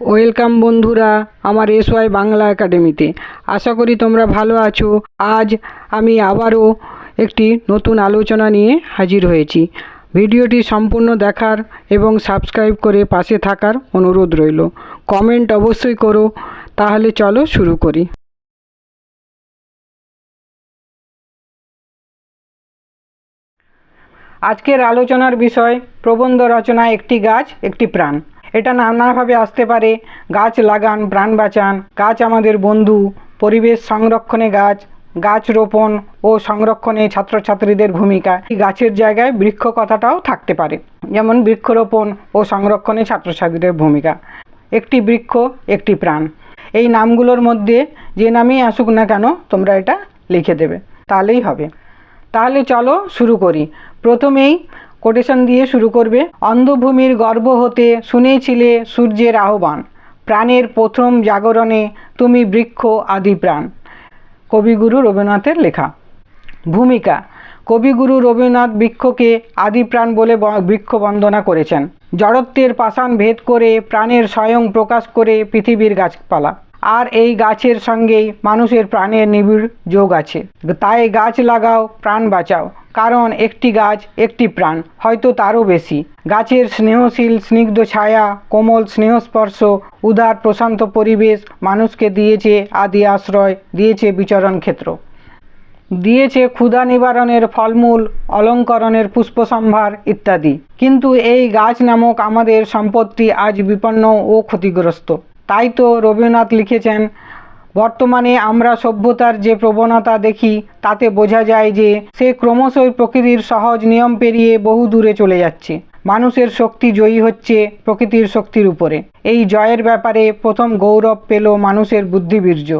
Welcome বন্ধুরা আমার S Y Bangla একাডেমিতে। আশা করি তোমরা ভালো আছো। আজ আমি আবারও একটি নতুন আলোচনা নিয়ে হাজির হয়েছি। ভিডিওটি সম্পূর্ণ দেখার এবং সাবস্ক্রাইব করে পাশে থাকার অনুরোধ রইল। কমেন্ট অবশ্যই করো, তাহলে চলো শুরু করি। আজকের আলোচনার বিষয় প্রবন্ধ রচনা একটি গাছ, একটি প্রাণ। এটা নানাভাবে আসতে পারে। গাছ লাগান, প্রাণ বাঁচান। গাছ আমাদের বন্ধু। পরিবেশ সংরক্ষণে গাছ। গাছ রোপণ ও সংরক্ষণে ছাত্রছাত্রীদের ভূমিকা। গাছের জায়গায় বৃক্ষ কথাটাও থাকতে পারে। যেমন বৃক্ষরোপণ ও সংরক্ষণে ছাত্রছাত্রীদের ভূমিকা। একটি বৃক্ষ, একটি প্রাণ। এই নামগুলোর মধ্যে যে নামই আসুক না কেন তোমরা এটা লিখে দেবে। তাহলেই হবে। তাহলে চলো শুরু করি। প্রথমেই কোটেশন দিয়ে শুরু করবে। অন্ধভূমির গর্ব হতে শুনেছিলে সূর্যের আহ্বান। প্রাণের প্রথম জাগরণে তুমি বৃক্ষ আদি প্রাণ। কবিগুরু রবীন্দ্রনাথের লেখা। ভূমিকা। কবিগুরু রবীন্দ্রনাথ বৃক্ষকে আদি প্রাণ বলে বৃক্ষ বন্দনা করেছেন। জড়ত্বের পাষাণ ভেদ করে প্রাণের স্বয়ং প্রকাশ করে পৃথিবীর গাছপালা। আর এই গাছের সঙ্গেই মানুষের প্রাণের নিবিড় যোগ আছে। তাই গাছ লাগাও, প্রাণ বাঁচাও। কারণ একটি গাছ একটি প্রাণ, হয়তো তারও বেশি। গাছের স্নেহশীল, স্নিগ্ধ ছায়া, কোমল স্নেহস্পর্শ, উদার প্রশান্ত পরিবেশ মানুষকে দিয়েছে আদি আশ্রয়, দিয়েছে বিচরণ ক্ষেত্র। দিয়েছে ক্ষুধা নিবারণের ফলমূল, অলঙ্করণের পুষ্পসম্ভার ইত্যাদি। কিন্তু এই গাছ নামক আমাদের সম্পত্তি আজ বিপন্ন ও ক্ষতিগ্রস্ত। তাই তো রবীন্দ্রনাথ লিখেছেন বর্তমানে আমরা সভ্যতার যে প্রবণতা দেখি, তাতে বোঝা যায় যে সে ক্রমশই প্রকৃতির সহজ নিয়ম পেরিয়ে বহু দূরে চলে যাচ্ছে। মানুষের শক্তি জয়ী হচ্ছে প্রকৃতির শক্তির উপরে। এই জয়ের ব্যাপারে প্রথম গৌরব পেল মানুষের বুদ্ধিবীর্য,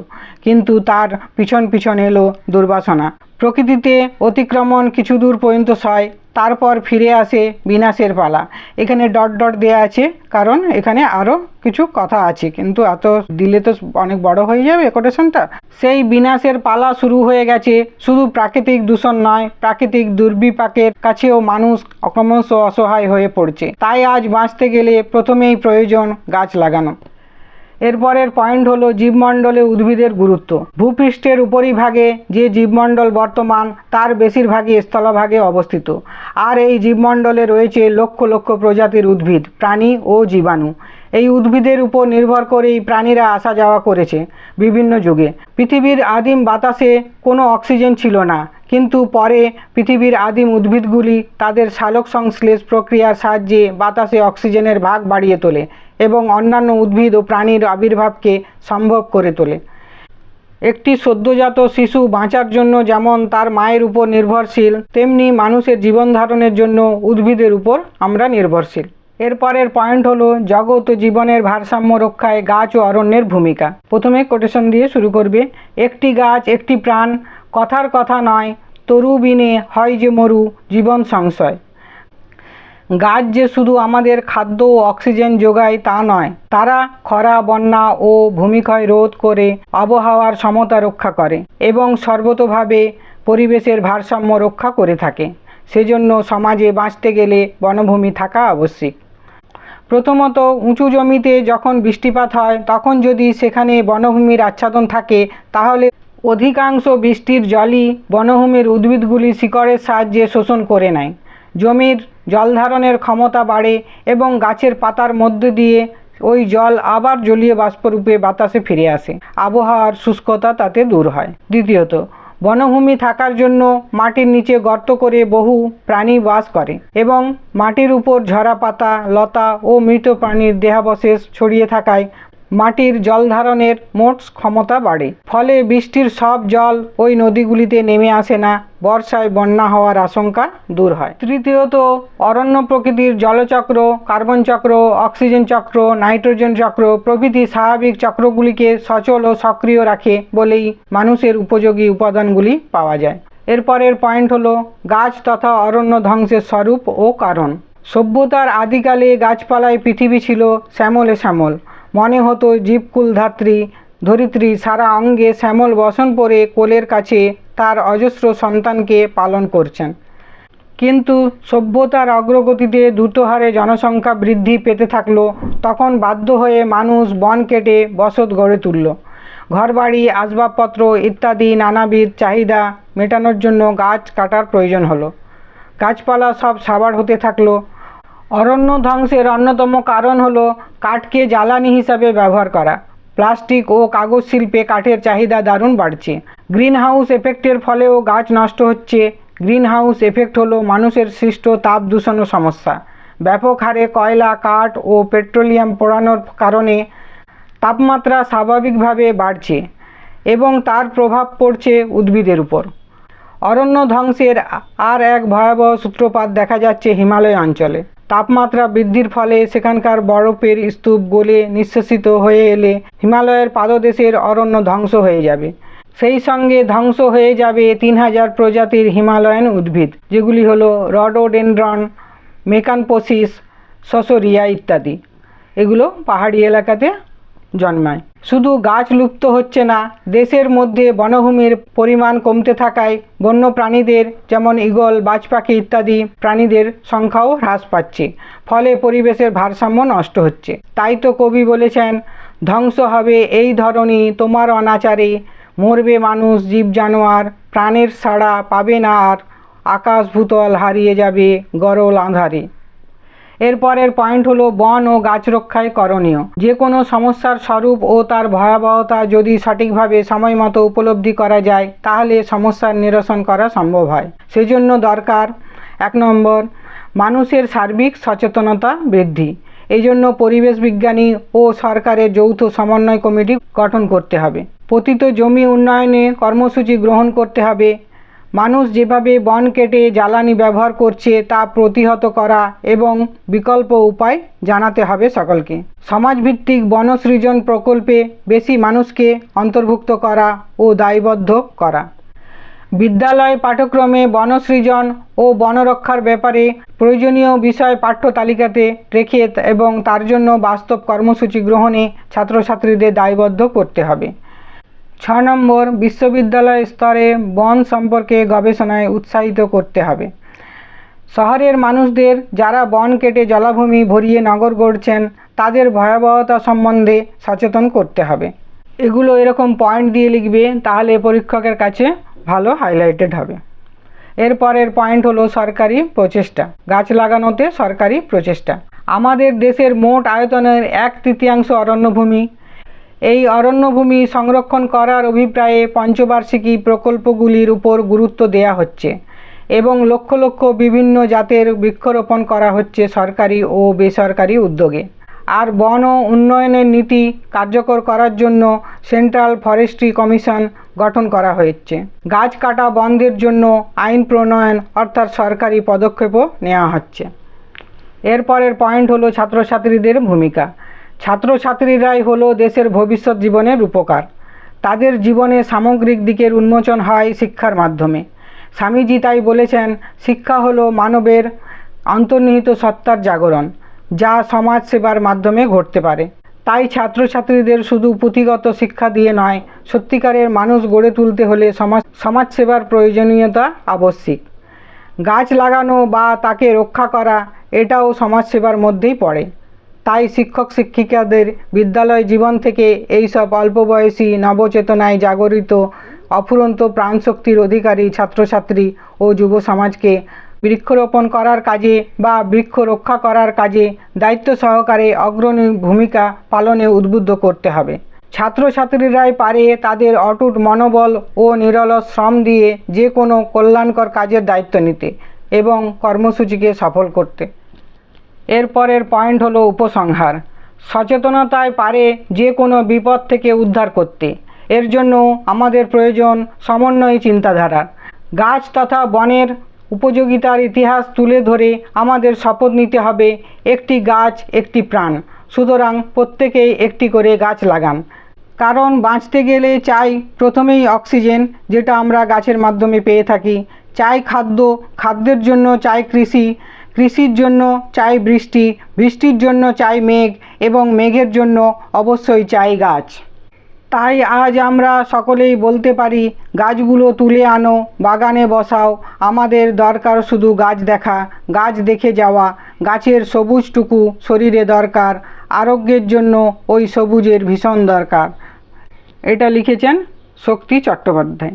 কিন্তু তার পিছন পিছন এলো দুর্বাসনা। প্রকৃতিতে অতিক্রমণ কিছু দূর পর্যন্ত সয় তারপর ফিরে আসে বিনাশের পালা। এখানে ডট ডট দেয়া আছে, কারণ এখানে আরও কিছু কথা আছে। কিন্তু এত দিলে তো অনেক বড় হয়ে যাবে কোটেশনটা সেই বিনাশের পালা শুরু হয়ে গেছে। শুধু প্রাকৃতিক দূষণ নয়, প্রাকৃতিক দুর্বিপাকের কাছেও মানুষ ক্রমশ অসহায় হয়ে পড়ছে। তাই আজ বাঁচতে গেলে প্রথমেই প্রয়োজন গাছ লাগানো। এরপরের পয়েন্ট হলো জীবমণ্ডলে উদ্ভিদের গুরুত্ব। ভূপৃষ্ঠের উপরিভাগে যে জীবমণ্ডল বর্তমান, তার বেশিরভাগই স্থলভাগে অবস্থিত। আর এই জীবমণ্ডলে রয়েছে লক্ষ লক্ষ প্রজাতির উদ্ভিদ, প্রাণী ও জীবাণু। এই উদ্ভিদের উপর নির্ভর করেই প্রাণীরা আসা যাওয়া করেছে বিভিন্ন যুগে। পৃথিবীর আদিম বাতাসে কোনো অক্সিজেন ছিল না, কিন্তু পরে পৃথিবীর আদিম উদ্ভিদগুলি তাদের সালোক সংশ্লেষ প্রক্রিয়ার সাহায্যে বাতাসে অক্সিজেনের ভাগ বাড়িয়ে তোলে। এবং অন্যান্য উদ্ভিদ ও প্রাণীর আবির্ভাবকে সম্ভব করে তোলে। একটি সদ্যজাত শিশু বাঁচার জন্য যেমন তার মায়ের উপর নির্ভরশীল, তেমনি মানুষের জীবন ধারণের জন্য উদ্ভিদের উপর আমরা নির্ভরশীল। এরপরের পয়েন্ট হলো জগৎ ও জীবনের ভারসাম্য রক্ষায় গাছ ও অরণ্যের ভূমিকা। প্রথমে কোটেশন দিয়ে শুরু করবে, একটি গাছ, একটি প্রাণ, কথার কথা নয় তরু বিনে হয় যে মরু, জীবন সংশয়। গাছ যে শুধু আমাদের খাদ্য ও অক্সিজেন যোগায় তা নয়, তারা খরা, বন্যা ও ভূমিক্ষয় রোধ করে আবহাওয়ার সমতা রক্ষা করে এবং সর্বতোভাবে পরিবেশের ভারসাম্য রক্ষা করে থাকে। সেজন্য সমাজে বাঁচতে গেলে বনভূমি থাকা আবশ্যিক। প্রথমত, উঁচু জমিতে যখন বৃষ্টিপাত হয়, তখন যদি সেখানে বনভূমির আচ্ছাদন থাকে, তাহলে অধিকাংশ বৃষ্টির জলই বনভূমির উদ্ভিদগুলি শিকড়ের সাহায্যে শোষণ করে নেয়। জমির জলধারণের ক্ষমতা বাড়ে এবং গাছের পাতার মধ্য দিয়ে ওই জল আবার জলীয় বাষ্পরূপে বাতাসে ফিরে আসে। আবহাওয়ার শুষ্কতা তাতে দূর হয়। দ্বিতীয়ত, বনভূমি থাকার জন্য মাটির নিচে গর্ত করে বহু প্রাণী বাস করে এবং মাটির উপর ঝরা পাতা, লতা ও মৃত প্রাণীর দেহাবশেষ ছড়িয়ে থাকায় মাটির জল ধারণের মোট ক্ষমতা বাড়ে। ফলে বৃষ্টির সব জল ওই নদীগুলিতে নেমে আসে না, বর্ষায় বন্যা হওয়ার আশঙ্কা দূর হয়। তৃতীয়ত, অরণ্য প্রকৃতির জলচক্র, কার্বন চক্র, অক্সিজেন চক্র, নাইট্রোজেন চক্র প্রভৃতি স্বাভাবিক চক্রগুলিকে সচল ও সক্রিয় রাখে বলেই মানুষের উপযোগী উপাদানগুলি পাওয়া যায়। এরপরের পয়েন্ট হলো গাছ তথা অরণ্য ধ্বংসের স্বরূপ ও কারণ। সভ্যতার আদিকালে গাছপালায় পৃথিবী ছিল শ্যামলে শ্যামল। মনে হতো জীবকুল ধাত্রী, ধরিত্রী সারা অঙ্গে শ্যামল বসন পরে কোলের কাছে তার অজস্র সন্তানকে পালন করছেন। কিন্তু সভ্যতার অগ্রগতিতে দ্রুত হারে জনসংখ্যা বৃদ্ধি পেতে থাকল, তখন বাধ্য হয়ে মানুষ বন কেটে বসত গড়ে তুলল। ঘরবাড়ি, আসবাবপত্র ইত্যাদি নানাবিধ চাহিদা মেটানোর জন্য গাছ কাটার প্রয়োজন হলো। গাছপালা সব সাবার হতে থাকল অরণ্য ধ্বংসের অন্যতম কারণ হল কাঠকে জ্বালানি হিসাবে ব্যবহার করা। প্লাস্টিক ও কাগজ শিল্পে কাঠের চাহিদা দারুণ বাড়ছে। গ্রিন হাউস এফেক্টের ফলেও গাছ নষ্ট হচ্ছে। গ্রিন হাউস এফেক্ট হলো মানুষের সৃষ্ট তাপ দূষণ সমস্যা। ব্যাপক হারে কয়লা, কাঠ ও পেট্রোলিয়াম পোড়ানোর কারণে তাপমাত্রা স্বাভাবিকভাবে বাড়ছে এবং তার প্রভাব পড়ছে উদ্ভিদের উপর। অরণ্য ধ্বংসের আর এক ভয়াবহ সূত্রপাত দেখা যাচ্ছে হিমালয় অঞ্চলে। তাপমাত্রা বৃদ্ধির ফলে সেখানকার বরফের স্তূপ গলে নিঃশেষিত হয়ে এলে হিমালয়ের পাদদেশের অরণ্য ধ্বংস হয়ে যাবে। সেই সঙ্গে ধ্বংস হয়ে যাবে তিন হাজার প্রজাতির হিমালয়ান উদ্ভিদ, যেগুলি হলো রডোডেনড্রন, মেকানপোসিস, সসরিয়া ইত্যাদি। এগুলো পাহাড়ি এলাকাতে জন্মায়। শুধু গাছ লুপ্ত হচ্ছে না, দেশের মধ্যে বনভূমির পরিমাণ কমতে থাকায় বন্য প্রাণীদের যেমন ঈগল বাজ পাখি ইত্যাদি প্রাণীদের সংখ্যাও হ্রাস পাচ্ছে। ফলে পরিবেশের ভারসাম্য নষ্ট হচ্ছে। তাই তো কবি বলেছেন, ধ্বংস হবে এই ধরনী তোমার অনাচারে। মরবে মানুষ, জীব, জানোয়ার, প্রাণের সাড়া পাবে না আর। আকাশ ভূতল হারিয়ে যাবে গরল আঁধারে। এরপরের পয়েন্ট হলো বন ও গাছ রক্ষায় করণীয়। যে কোনো সমস্যার স্বরূপ ও তার ভয়াবহতা যদি সঠিকভাবে সময় মতো উপলব্ধি করা যায়, তাহলে সমস্যার নিরসন করা সম্ভব হয়। সেজন্য দরকার, এক নম্বর, মানুষের সার্বিক সচেতনতা বৃদ্ধি। এই জন্য পরিবেশ বিজ্ঞানী ও সরকারের যৌথ সমন্বয় কমিটি গঠন করতে হবে। পতিত জমি উন্নয়নে কর্মসূচি গ্রহণ করতে হবে। মানুষ যেভাবে বন কেটে জ্বালানি ব্যবহার করছে তা প্রতিহত করা এবং বিকল্প উপায় জানাতে হবে সকলকে। সমাজভিত্তিক বনসৃজন প্রকল্পে বেশি মানুষকে অন্তর্ভুক্ত করা ও দায়বদ্ধ করা। বিদ্যালয় পাঠ্যক্রমে বনসৃজন ও বনরক্ষার ব্যাপারে প্রয়োজনীয় বিষয় পাঠ্য তালিকাতে রেখে এবং তার জন্য বাস্তব কর্মসূচি গ্রহণে ছাত্রছাত্রীদের দায়বদ্ধ করতে হবে। ছ নম্বর, বিশ্ববিদ্যালয় স্তরে বন সম্পর্কে গবেষণায় উৎসাহিত করতে হবে। শহরের মানুষদের যারা বন কেটে জলাভূমি ভরিয়ে নগর গড়ছেন, তাদের ভয়াবহতা সম্বন্ধে সচেতন করতে হবে। এগুলো এরকম পয়েন্ট দিয়ে লিখবে, তাহলে পরীক্ষকের কাছে ভালো হাইলাইটেড হবে। এরপরের পয়েন্ট হলো সরকারি প্রচেষ্টা। গাছ লাগানোতে সরকারি প্রচেষ্টা। আমাদের দেশের মোট আয়তনের এক তৃতীয়াংশ অরণ্যভূমি এই অরণ্যভূমি সংরক্ষণ করার অভিপ্রায়ে পঞ্চবার্ষিকী প্রকল্পগুলির উপর গুরুত্ব দেয়া হচ্ছে এবং লক্ষ লক্ষ বিভিন্ন জাতের বৃক্ষরোপণ করা হচ্ছে সরকারি ও বেসরকারি উদ্যোগে। আর বন ও উন্নয়নের নীতি কার্যকর করার জন্য সেন্ট্রাল ফরেস্ট্রি কমিশন গঠন করা হয়েছে। গাছ কাটা বন্ধের জন্য আইন প্রণয়ন অর্থাৎ সরকারি পদক্ষেপও নেওয়া হচ্ছে। এরপরের পয়েন্ট হলো ছাত্রছাত্রীদের ভূমিকা। ছাত্রছাত্রীরাই হলো দেশের ভবিষ্যৎ জীবনের উপকার। তাদের জীবনে সামগ্রিক দিকের উন্মোচন হয় শিক্ষার মাধ্যমে। স্বামীজি তাই বলেছেন, শিক্ষা হলো মানবের অন্তর্নিহিত সত্তার জাগরণ, যা সমাজ সেবার মাধ্যমে ঘটতে পারে। তাই ছাত্রছাত্রীদের শুধু পুঁথিগত শিক্ষা দিয়ে নয়, সত্যিকারের মানুষ গড়ে তুলতে হলে সমাজ সমাজসেবার প্রয়োজনীয়তা আবশ্যিক। গাছ লাগানো বা তাকে রক্ষা করা, এটাও সমাজসেবার মধ্যেই পড়ে। তাই শিক্ষক শিক্ষিকাদের বিদ্যালয় জীবন থেকে এইসব অল্প বয়সী নবচেতনায় জাগরিত, অফুরন্ত প্রাণশক্তির অধিকারী ছাত্রছাত্রী ও যুব সমাজকে বৃক্ষরোপণ করার কাজে বা বৃক্ষ রক্ষা করার কাজে দায়িত্ব সহকারে অগ্রণী ভূমিকা পালনে উদ্বুদ্ধ করতে হবে। ছাত্রছাত্রীরাই পারে তাদের অটুট মনোবল ও নিরলস শ্রম দিয়ে যে কোনো কল্যাণকর কাজের দায়িত্ব নিতে এবং কর্মসূচিকে সফল করতে। এরপরের পয়েন্ট হলো উপসংহার। সচেতনতায় পারে যে কোনো বিপদ থেকে উদ্ধার করতে। এর জন্য আমাদের প্রয়োজন সমন্বয় চিন্তাধারার গাছ তথা বনের উপযোগিতার ইতিহাস তুলে ধরে আমাদের শপথ নিতে হবে, একটি গাছ, একটি প্রাণ। সুতরাং প্রত্যেকেই একটি করে গাছ লাগান। কারণ বাঁচতে গেলে চাই প্রথমেই অক্সিজেন, যেটা আমরা গাছের মাধ্যমে পেয়ে থাকি। চাই খাদ্য, খাদ্যের জন্য চাই কৃষি। কৃষির জন্য চাই বৃষ্টি, বৃষ্টির জন্য চাই মেঘ এবং মেঘের জন্য অবশ্যই চাই গাছ। তাই আজ আমরা সকলেই বলতে পারি, গাছগুলো তুলে আনো, বাগানে বসাও, আমাদের দরকার শুধু গাছ দেখা, গাছ দেখে যাওয়া, গাছের সবুজটুকু শরীরে দরকার, আরোগ্যের জন্য ওই সবুজের ভীষণ দরকার। এটা লিখেছেন শক্তি চট্টোপাধ্যায়।